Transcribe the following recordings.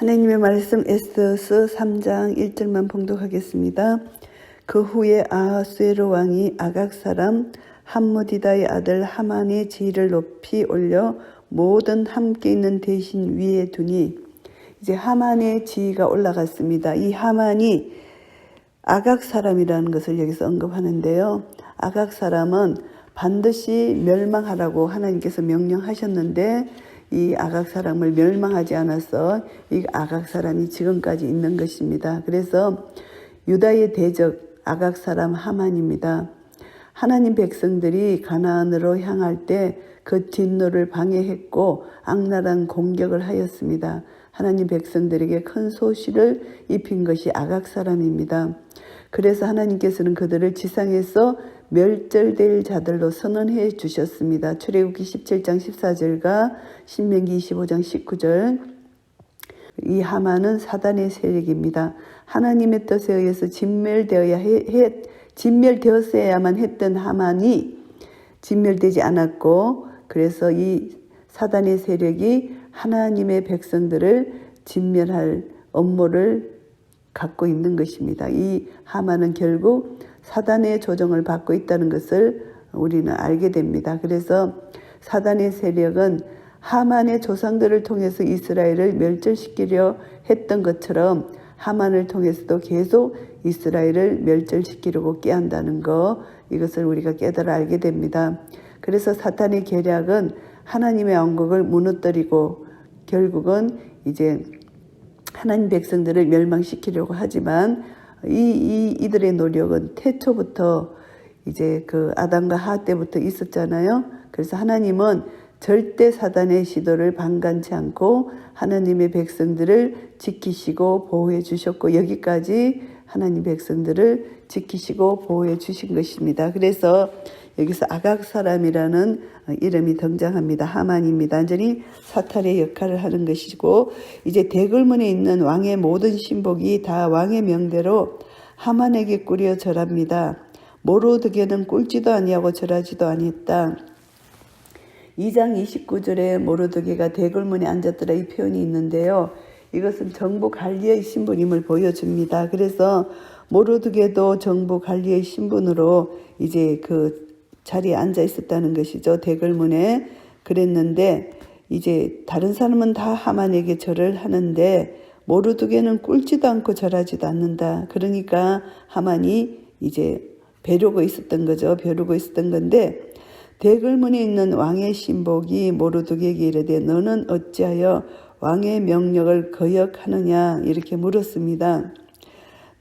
하나님의 말씀 에스더서 3장 1절만 봉독하겠습니다. 그 후에 아하수에로 왕이 아각 사람 함무디다의 아들 하만의 지위를 높이 올려 모든 함께 있는 대신 위에 두니 이제 하만의 지위가 올라갔습니다. 이 하만이 아각 사람이라는 것을 여기서 언급하는데요. 아각 사람은 반드시 멸망하라고 하나님께서 명령하셨는데 이 아각 사람을 멸망하지 않아서 이 아각 사람이 지금까지 있는 것입니다. 그래서 유다의 대적 아각 사람 하만입니다. 하나님 백성들이 가나안으로 향할 때 그 진노를 방해했고 악랄한 공격을 하였습니다. 하나님 백성들에게 큰 소시를 입힌 것이 아각 사람입니다. 그래서 하나님께서는 그들을 지상에서 멸절될 자들로 선언해 주셨습니다. 출애굽기 17장 14절과 신명기 25장 19절 이 하만은 사단의 세력입니다. 하나님의 뜻에 의해서 진멸되어야 해, 해 진멸되었어야만 했던 하만이 진멸되지 않았고 그래서 이 사단의 세력이 하나님의 백성들을 진멸할 업무를 갖고 있는 것입니다. 이 하만은 결국 사단의 조정을 받고 있다는 것을 우리는 알게 됩니다. 그래서 사단의 세력은 하만의 조상들을 통해서 이스라엘을 멸절시키려 했던 것처럼 하만을 통해서도 계속 이스라엘을 멸절시키려고 깨한다는 거 이것을 우리가 깨달아 알게 됩니다. 그래서 사탄의 계략은 하나님의 왕국을 무너뜨리고 결국은 이제 하나님 백성들을 멸망시키려고 하지만 이, 이 이들의 노력은 태초부터 이제 그 아담과 하 때부터 있었잖아요. 그래서 하나님은 절대 사단의 시도를 방관치 않고 하나님의 백성들을 지키시고 보호해 주셨고 여기까지 하나님 백성들을 지키시고 보호해 주신 것입니다. 그래서 여기서 아각 사람이라는 이름이 등장합니다. 하만입니다. 완전히 사탄의 역할을 하는 것이고 이제 대글문에 있는 왕의 모든 신복이 다 왕의 명대로 하만에게 꾸려 절합니다. 모로드게는 꿀지도 아니하고 절하지도 아니했다. 2장 29절에 모로드게가 대글문에 앉았더라 이 표현이 있는데요. 이것은 정부 관리의 신분임을 보여줍니다. 그래서 모로드게도 정부 관리의 신분으로 이제 그 자리에 앉아 있었다는 것이죠. 대글문에 그랬는데 이제 다른 사람은 다 하만에게 절을 하는데 모르드게는 꿀지도 않고 절하지도 않는다. 그러니까 하만이 이제 벼르고 있었던 거죠. 벼르고 있었던 건데 대글문에 있는 왕의 신복이 모르드게에게 이르되 너는 어찌하여 왕의 명령을 거역하느냐 이렇게 물었습니다.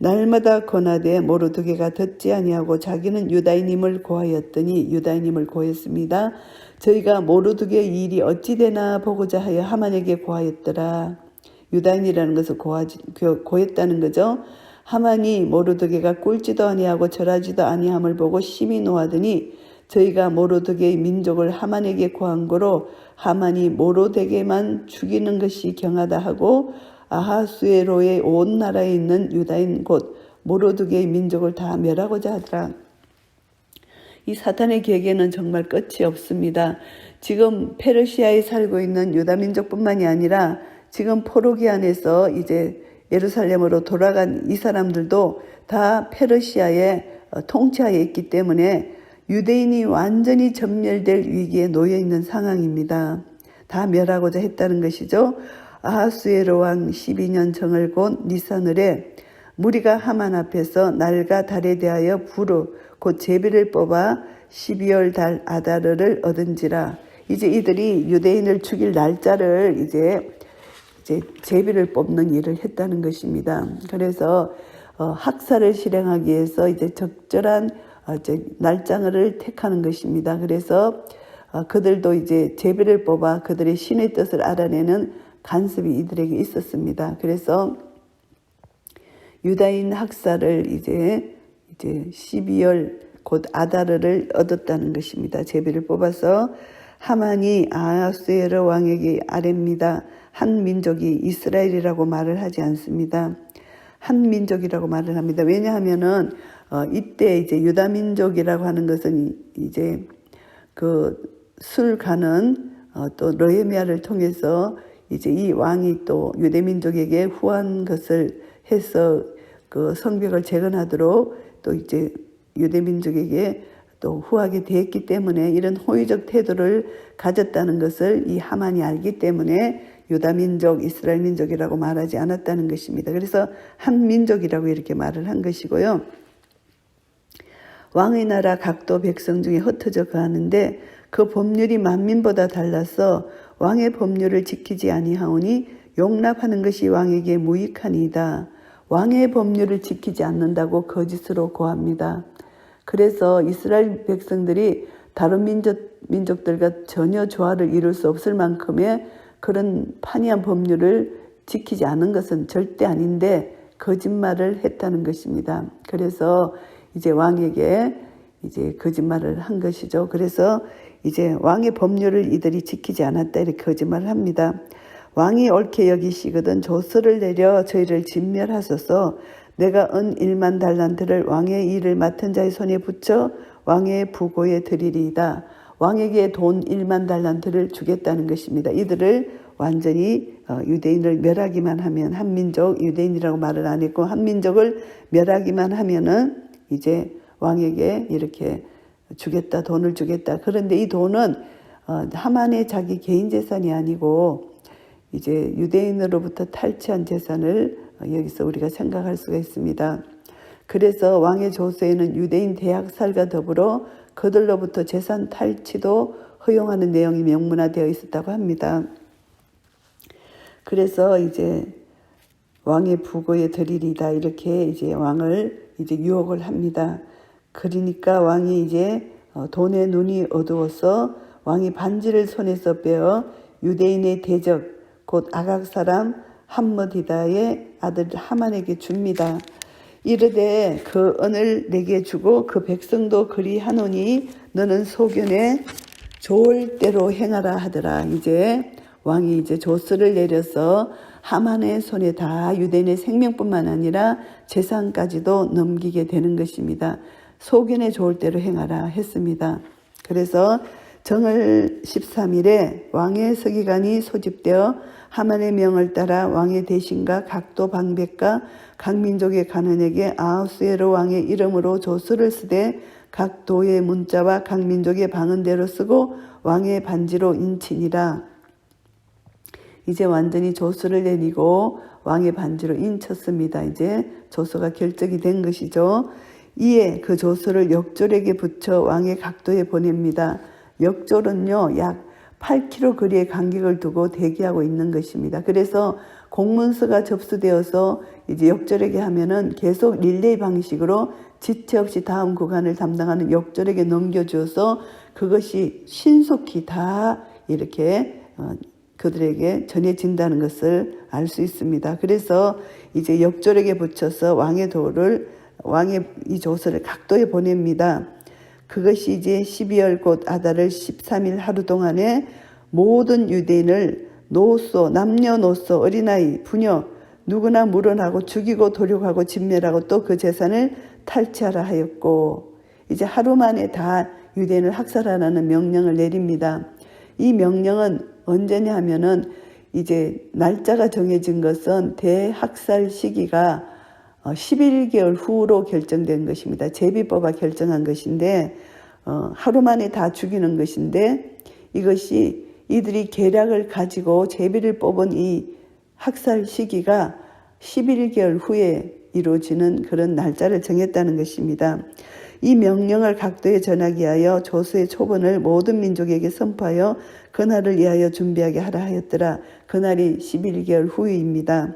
날마다 권하되 모르드게가 듣지 아니하고 자기는 유다인임을 고하였더니 유다인임을 고했습니다. 저희가 모르드게 일이 어찌 되나 보고자 하여 하만에게 고하였더라. 유다인이라는 것을 고하지, 고했다는 거죠. 하만이 모르드게가 꿀지도 아니하고 절하지도 아니함을 보고 심히 노하더니 저희가 모르드게의 민족을 하만에게 고한 거로 하만이 모르드게만 죽이는 것이 경하다 하고 아하수에로의 온 나라에 있는 유다인 곧 모로드게의 민족을 다 멸하고자 하더라. 이 사탄의 계획에는 정말 끝이 없습니다. 지금 페르시아에 살고 있는 유다 민족뿐만이 아니라 지금 포로기 안에서 이제 예루살렘으로 돌아간 이 사람들도 다 페르시아의 통치하에 있기 때문에 유대인이 완전히 전멸될 위기에 놓여 있는 상황입니다. 다 멸하고자 했다는 것이죠. 아하수에로 왕 12년 정을 곧 니산을에 무리가 하만 앞에서 날과 달에 대하여 부르 곧 제비를 뽑아 12월 달 아다르를 얻은지라 이제 이들이 유대인을 죽일 날짜를 이제 이제 제비를 뽑는 일을 했다는 것입니다. 그래서 어, 학살을 실행하기 위해서 이제 적절한 어, 날짜를 택하는 것입니다. 그래서 어, 그들도 이제 제비를 뽑아 그들의 신의 뜻을 알아내는 간섭이 이들에게 있었습니다. 그래서 유다인 학살을 이제 이제 12월 곧 아다르를 얻었다는 것입니다. 제비를 뽑아서 하만이 아하스에르 왕에게 아뢰입니다. 한 민족이 이스라엘이라고 말을 하지 않습니다. 한 민족이라고 말을 합니다. 왜냐하면은 어, 이때 이제 유다 민족이라고 하는 것은 이제 그 술 가는 어, 또 러헤미아를 통해서 이제 이 왕이 또 유대 민족에게 후한 것을 해서 그 성벽을 재건하도록 또 이제 유대 민족에게 또 후하게 되었기 때문에 이런 호의적 태도를 가졌다는 것을 이 하만이 알기 때문에 유다 민족, 이스라엘 민족이라고 말하지 않았다는 것입니다. 그래서 한 민족이라고 이렇게 말을 한 것이고요. 왕의 나라 각도 백성 중에 흩어져 가는데 그 법률이 만민보다 달라서 왕의 법률을 지키지 아니하오니 용납하는 것이 왕에게 무익하니이다. 왕의 법률을 지키지 않는다고 거짓으로 고합니다. 그래서 이스라엘 백성들이 다른 민족, 민족 들과 전혀 조화를 이룰 수 없을 만큼의 그런 판이한 법률을 지키지 않은 것은 절대 아닌데 거짓말을 했다는 것입니다. 그래서 이제 왕에게 이제 거짓말을 한 것이죠. 그래서 이제 왕의 법률을 이들이 지키지 않았다 이렇게 거짓말을 합니다. 왕이 옳게 여기시거든 조서를 내려 저희를 진멸하소서 내가 은 1만 달란트를 왕의 일을 맡은 자의 손에 붙여 왕의 부고에 드리리이다. 왕에게 돈 1만 달란트를 주겠다는 것입니다. 이들을 완전히 어, 유대인을 멸하기만 하면 한민족 유대인이라고 말을 안 했고 한민족을 멸하기만 하면은 이제 왕에게 이렇게 주겠다 돈을 주겠다. 그런데 이 돈은 어, 하만의 자기 개인 재산이 아니고 이제 유대인으로부터 탈취한 재산을 어, 여기서 우리가 생각할 수가 있습니다. 그래서 왕의 조서에는 유대인 대학살과 더불어 그들로부터 재산 탈취도 허용하는 내용이 명문화되어 있었다고 합니다. 그래서 이제 왕의 부고에 드리리다 이렇게 이제 왕을 이제 유혹을 합니다. 그러니까 왕이 이제 어, 돈의 눈이 어두워서 왕이 반지를 손에서 빼어 유대인의 대적 곧 아각 사람 함머디다의 아들 하만에게 줍니다. 이르되 그 은을 내게 주고 그 백성도 그리하노니 너는 소견에 좋을 대로 행하라 하더라. 이제 왕이 이제 조스를 내려서 하만의 손에 다 유대인의 생명뿐만 아니라 재산까지도 넘기게 되는 것입니다. 소견에 좋을 대로 행하라 했습니다. 그래서 정월 13일에 왕의 서기관이 소집되어 하만의 명을 따라 왕의 대신과 각도 방백과 각 민족의 간원에게 아우스에로 왕의 이름으로 조서를 쓰되 각 도의 문자와 각 민족의 방언대로 쓰고 왕의 반지로 인치니라. 이제 완전히 조서를 내리고 왕의 반지로 인쳤습니다. 이제 조서가 결정이 된 것이죠. 이에 그 조서를 역졸에게 붙여 왕의 각도에 보냅니다. 역졸은요, 약 8km 거리의 간격을 두고 대기하고 있는 것입니다. 그래서 공문서가 접수되어서 이제 역졸에게 하면은 계속 릴레이 방식으로 지체 없이 다음 구간을 담당하는 역졸에게 넘겨주어서 그것이 신속히 다 이렇게 어, 그들에게 전해진다는 것을 알 수 있습니다. 그래서 이제 역졸에게 붙여서 왕의 도를 왕의 이 조서를 각도에 보냅니다. 그것이 이제 12월 곧 아달을 13일 하루 동안에 모든 유대인을 노소, 남녀노소, 어린아이, 부녀 누구나 물어나고 죽이고 도륙하고 진멸하고 또 그 재산을 탈취하라 하였고 이제 하루 만에 다 유대인을 학살하라는 명령을 내립니다. 이 명령은 언제냐 하면은 이제 날짜가 정해진 것은 대학살 시기가 11개월 어, 후로 결정된 것입니다. 제비법가 결정한 것인데 어, 하루 만에 다 죽이는 것인데 이것이 이들이 계략을 가지고 제비를 뽑은 이 학살 시기가 11개월 후에 이루어지는 그런 날짜를 정했다는 것입니다. 이 명령을 각도에 전하기 위하여 조수의 초본을 모든 민족에게 선포하여 그날을 위하여 준비하게 하라 하였더라. 그날이 11개월 후입니다.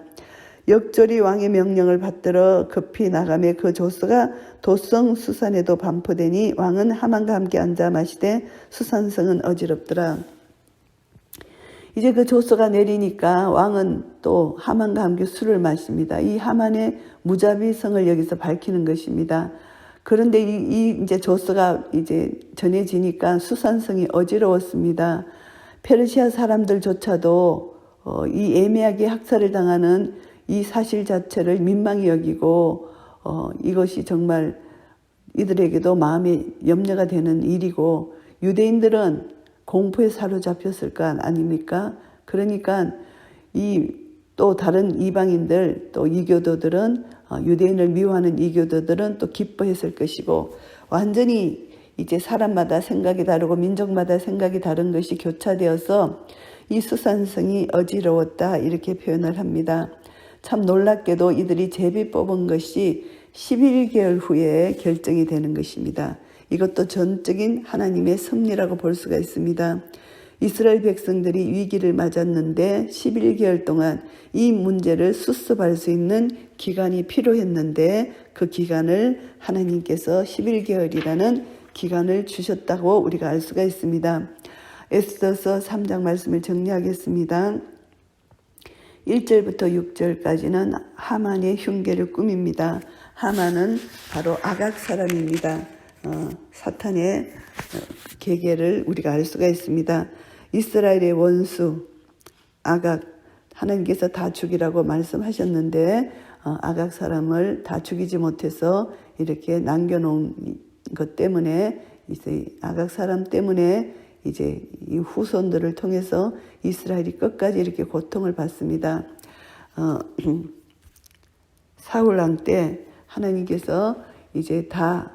역절이 왕의 명령을 받들어 급히 나가매 그 조스가 도성 수산에도 반포되니 왕은 하만과 함께 앉아 마시되 수산성은 어지럽더라. 이제 그 조서가 내리니까 왕은 또 하만과 함께 술을 마십니다. 이 하만의 무자비성을 여기서 밝히는 것입니다. 그런데 이, 이 이제 조서가 이제 전해지니까 수산성이 어지러웠습니다. 페르시아 사람들조차도 어, 이 애매하게 학살을 당하는 이 사실 자체를 민망히 여기고 어, 이것이 정말 이들에게도 마음에 염려가 되는 일이고 유대인들은 공포에 사로잡혔을 것 아닙니까? 그러니까 이 또 다른 이방인들 또 이교도들은 어, 유대인을 미워하는 이교도들은 또 기뻐했을 것이고 완전히 이제 사람마다 생각이 다르고 민족마다 생각이 다른 것이 교차되어서 이 수산성이 어지러웠다 이렇게 표현을 합니다. 참 놀랍게도 이들이 제비 뽑은 것이 11개월 후에 결정이 되는 것입니다. 이것도 전적인 하나님의 섭리라고 볼 수가 있습니다. 이스라엘 백성들이 위기를 맞았는데 11개월 동안 이 문제를 수습할 수 있는 기간이 필요했는데 그 기간을 하나님께서 11개월이라는 기간을 주셨다고 우리가 알 수가 있습니다. 에스더서 3장 말씀을 정리하겠습니다. 1절부터 6절까지는 하만의 흉계를 꾸밉니다. 하만은 바로 아각 사람입니다. 어, 사탄의 어, 계계를 우리가 알 수가 있습니다. 이스라엘의 원수 아각 하나님께서 다 죽이라고 말씀하셨는데 어, 아각 사람을 다 죽이지 못해서 이렇게 남겨놓은 것 때문에 이제 아각 사람 때문에 이제 이 후손들을 통해서 이스라엘이 끝까지 이렇게 고통을 받습니다. 어, 사울 왕 때 하나님께서 이제 다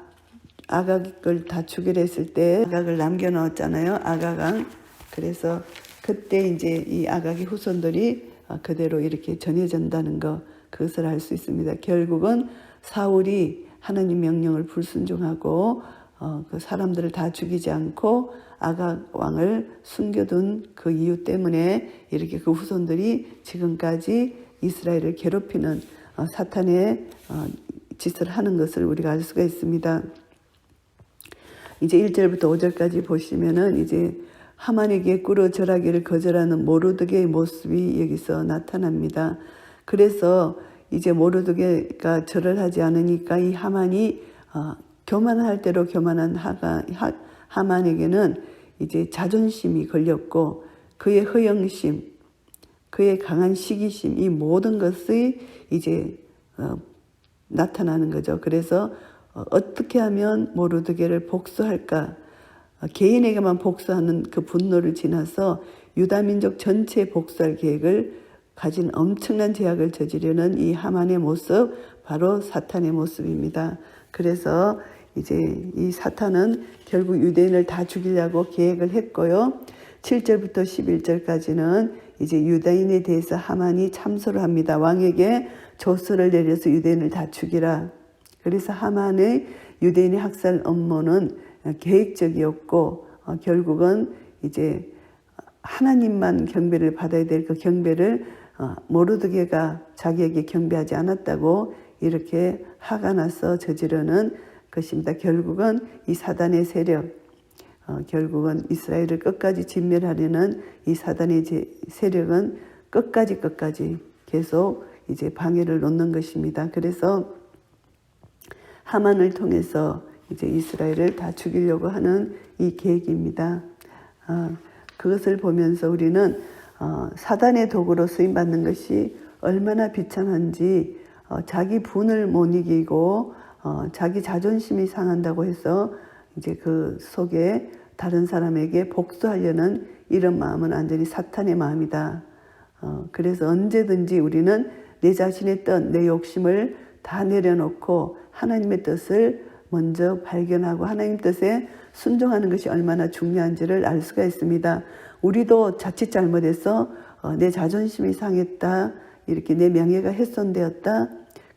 아각을 다 했을 때 아각을 남겨놓았잖아요. 아각왕. 그래서 그때 이제 이 아각의 후손들이 그대로 이렇게 전해진다는 거 그것을 알 수 있습니다. 결국은 사울이 하나님 명령을 불순종하고 어, 그 사람들을 다 죽이지 않고 아각 왕을 숨겨둔 그 이유 때문에 이렇게 그 후손들이 지금까지 이스라엘을 괴롭히는 어, 사탄의 어, 짓을 하는 것을 우리가 알 수가 있습니다. 이제 1절부터 5절까지 보시면은 이제 하만에게 꿇어 절하기를 거절하는 모르드게의 모습이 여기서 나타납니다. 그래서 이제 모르드게가 절을 하지 않으니까 이 하만이 어, 교만할 대로 교만한 하가, 하, 하만에게는 이제 자존심이 걸렸고 그의 허영심, 그의 강한 시기심 이 모든 것이 이제 어, 나타나는 거죠. 그래서 어, 어떻게 하면 모르드게를 복수할까? 어, 개인에게만 복수하는 그 분노를 지나서 유다 민족 전체에 복수할 계획을 가진 엄청난 제약을 저지르는 이 하만의 모습, 바로 사탄의 모습입니다. 그래서 이제 이 사탄은 결국 유대인을 다 죽이려고 계획을 했고요. 7절부터 11절까지는 이제 유다인에 대해서 하만이 참소를 합니다. 왕에게 조서를 내려서 유대인을 다 죽이라. 그래서 하만의 유대인의 학살 업무는 계획적이었고 어, 결국은 이제 하나님만 경배를 받아야 될 그 경배를 어, 모르드게가 자기에게 경배하지 않았다고 이렇게 화가 나서 저지르는 것입니다. 결국은 이 사단의 세력, 어, 결국은 이스라엘을 끝까지 진멸하려는 이 사단의 세력은 끝까지 끝까지 계속 이제 방해를 놓는 것입니다. 그래서 하만을 통해서 이제 이스라엘을 다 죽이려고 하는 이 계획입니다. 어, 그것을 보면서 우리는 어, 사단의 도구로 쓰임 받는 것이 얼마나 비참한지 어, 자기 분을 못 이기고 어, 자기 자존심이 상한다고 해서 이제 그 속에 다른 사람에게 복수하려는 이런 마음은 완전히 사탄의 마음이다. 어, 그래서 언제든지 우리는 내 자신의 뜻, 내 욕심을 다 내려놓고 하나님의 뜻을 먼저 발견하고 하나님 뜻에 순종하는 것이 얼마나 중요한지를 알 수가 있습니다. 우리도 자칫 잘못해서 어, 내 자존심이 상했다. 이렇게 내 명예가 훼손되었다.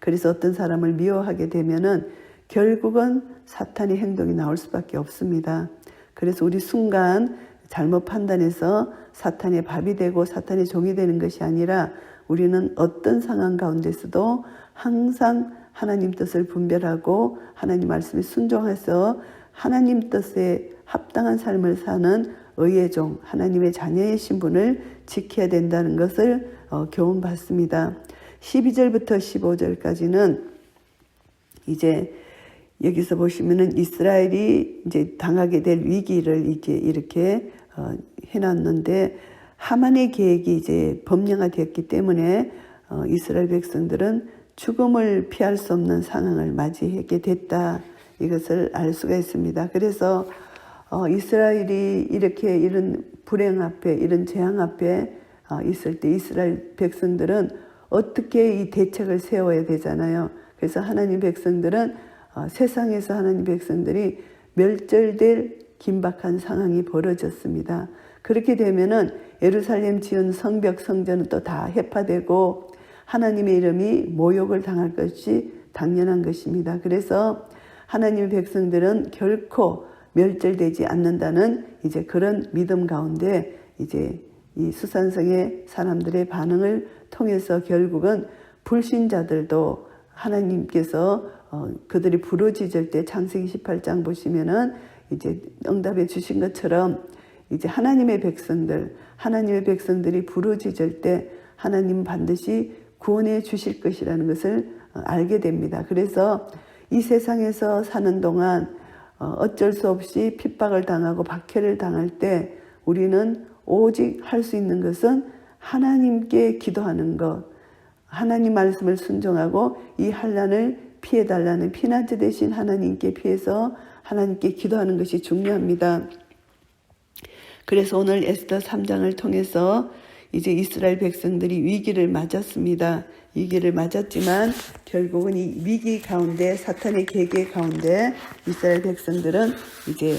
그래서 어떤 사람을 미워하게 되면은 결국은 사탄의 행동이 나올 수밖에 없습니다. 그래서 우리 순간 잘못 판단해서 사탄의 밥이 되고 사탄의 종이 되는 것이 아니라 우리는 어떤 상황 가운데서도 항상 하나님 뜻을 분별하고 하나님 말씀에 순종해서 하나님 뜻에 합당한 삶을 사는 의의 종, 하나님의 자녀의 신분을 지켜야 된다는 것을 어, 교훈받습니다. 12절부터 15절까지는 이제 여기서 보시면은 이스라엘이 이제 당하게 될 위기를 이제 이렇게 어, 해놨는데 하만의 계획이 이제 법령화 되었기 때문에 어, 이스라엘 백성들은 죽음을 피할 수 없는 상황을 맞이하게 됐다 이것을 알 수가 있습니다. 그래서 어, 이스라엘이 이렇게 이런 불행 앞에 이런 재앙 앞에 어, 있을 때 이스라엘 백성들은 어떻게 이 대책을 세워야 되잖아요. 그래서 하나님 백성들은 어, 세상에서 하나님 백성들이 멸절될 긴박한 상황이 벌어졌습니다. 그렇게 되면은 예루살렘 지은 성벽 성전은 또 다 해파되고 하나님의 이름이 모욕을 당할 것이 당연한 것입니다. 그래서 하나님의 백성들은 결코 멸절되지 않는다는 이제 그런 믿음 가운데 이제 이 수산성의 사람들의 반응을 통해서 결국은 불신자들도 하나님께서 어, 그들이 부르짖을 때 창세기 18장 보시면은 이제 응답해 주신 것처럼 이제 하나님의 백성들, 하나님의 백성들이 부르짖을 때 하나님 반드시 구원해 주실 것이라는 것을 어, 알게 됩니다. 그래서 이 세상에서 사는 동안 어, 어쩔 수 없이 핍박을 당하고 박해를 당할 때 우리는 오직 할 수 있는 것은 하나님께 기도하는 것, 하나님 말씀을 순종하고 이 환란을 피해 달라는 피난처 대신 하나님께 피해서 하나님께 기도하는 것이 중요합니다. 그래서 오늘 에스더 3장을 통해서 이제 이스라엘 백성들이 위기를 맞았습니다. 위기를 맞았지만 결국은 이 위기 가운데 사탄의 계계 가운데 이스라엘 백성들은 이제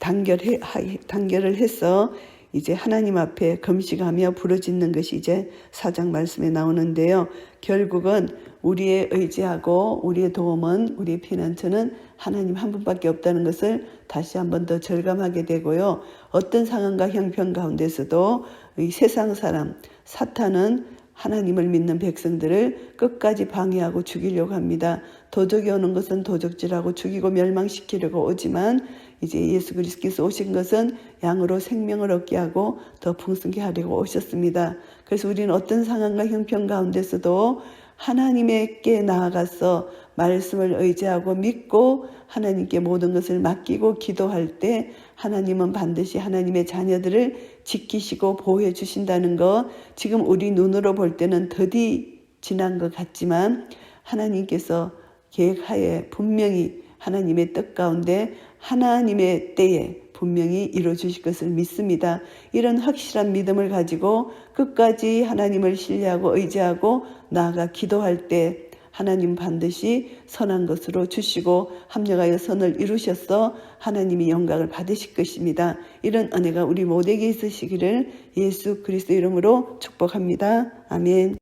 단결해 단결을 해서 이제 하나님 앞에 금식하며 부르짖는 것이 이제 사장 말씀에 나오는데요. 결국은 우리의 의지하고 우리의 도움은 우리의 피난처는 하나님 한 분밖에 없다는 것을 다시 한 번 더 절감하게 되고요. 어떤 상황과 형편 가운데서도 이 세상 사람 사탄은 하나님을 믿는 백성들을 끝까지 방해하고 죽이려고 합니다. 도적이 오는 것은 도적질하고 죽이고 멸망시키려고 오지만 이제 예수 그리스도께서 오신 것은 양으로 생명을 얻게 하고 더 풍성케 하려고 오셨습니다. 그래서 우리는 어떤 상황과 형편 가운데서도 하나님께 나아가서 말씀을 의지하고 믿고 하나님께 모든 것을 맡기고 기도할 때 하나님은 반드시 하나님의 자녀들을 지키시고 보호해 주신다는 것 지금 우리 눈으로 볼 때는 더디 지난 것 같지만 하나님께서 계획하에 분명히 하나님의 뜻 가운데 하나님의 때에 분명히 이루어 주실 것을 믿습니다. 이런 확실한 믿음을 가지고 끝까지 하나님을 신뢰하고 의지하고 나아가 기도할 때 하나님 반드시 선한 것으로 주시고 합력하여 선을 이루셔서 하나님이 영광을 받으실 것입니다. 이런 은혜가 우리 모두에게 있으시기를 예수 그리스도 이름으로 축복합니다. 아멘.